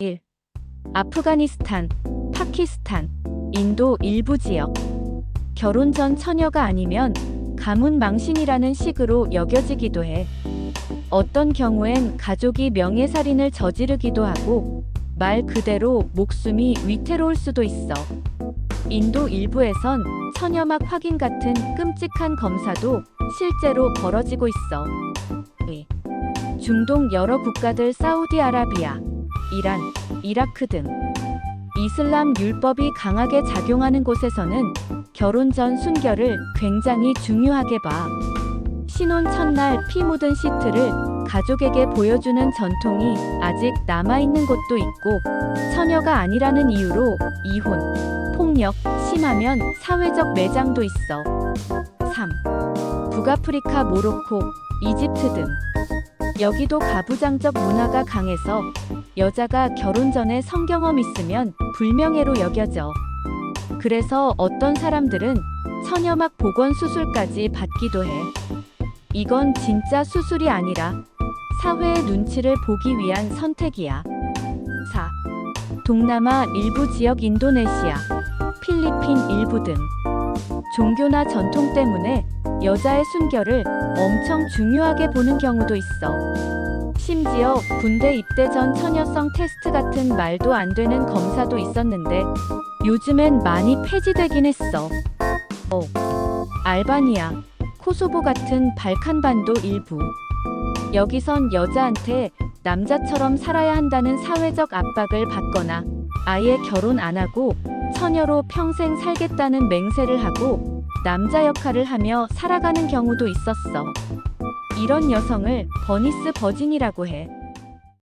1. 아프가니스탄, 파키스탄, 인도 일부 지역. 결혼 전 처녀가 아니면 가문 망신이라는 식으로 여겨지기도 해. 어떤 경우엔 가족이 명예살인을 저지르기도 하고 말 그대로 목숨이 위태로울 수도 있어. 인도 일부에선 처녀막 확인 같은 끔찍한 검사도 실제로 벌어지고 있어. 이. 중동 여러 국가들 사우디아라비아, 이란, 이라크 등 이슬람 율법이 강하게 작용하는 곳에서는 결혼 전 순결을 굉장히 중요하게 봐. 신혼 첫날 피 묻은 시트를 가족에게 보여주는 전통이 아직 남아있는 곳도 있고, 처녀가 아니라는 이유로 이혼, 폭력, 심하면 사회적 매장도 있어. 3. 북아프리카 모로코, 이집트 등. 여기도 가부장적 문화가 강해서 여자가 결혼 전에 성경험 있으면 불명예로 여겨져. 그래서 어떤 사람들은 처녀막 복원 수술까지 받기도 해. 이건 진짜 수술이 아니라 사회의 눈치를 보기 위한 선택이야. 4. 동남아 일부 지역 인도네시아, 필리핀 일부 등 종교나 전통 때문에 여자의 순결을 엄청 중요하게 보는 경우도 있어. 심지어 군대 입대 전 처녀성 테스트 같은 말도 안 되는 검사도 있었는데 요즘엔 많이 폐지되긴 했어. 어. 알바니아, 코소보 같은 발칸반도 일부. 여기선 여자한테 남자처럼 살아야 한다는 사회적 압박을 받거나 아예 결혼 안 하고 처녀로 평생 살겠다는 맹세를 하고 남자 역할을 하며 살아가는 경우도 있었어. 이런 여성을 버니스 버진이라고 해.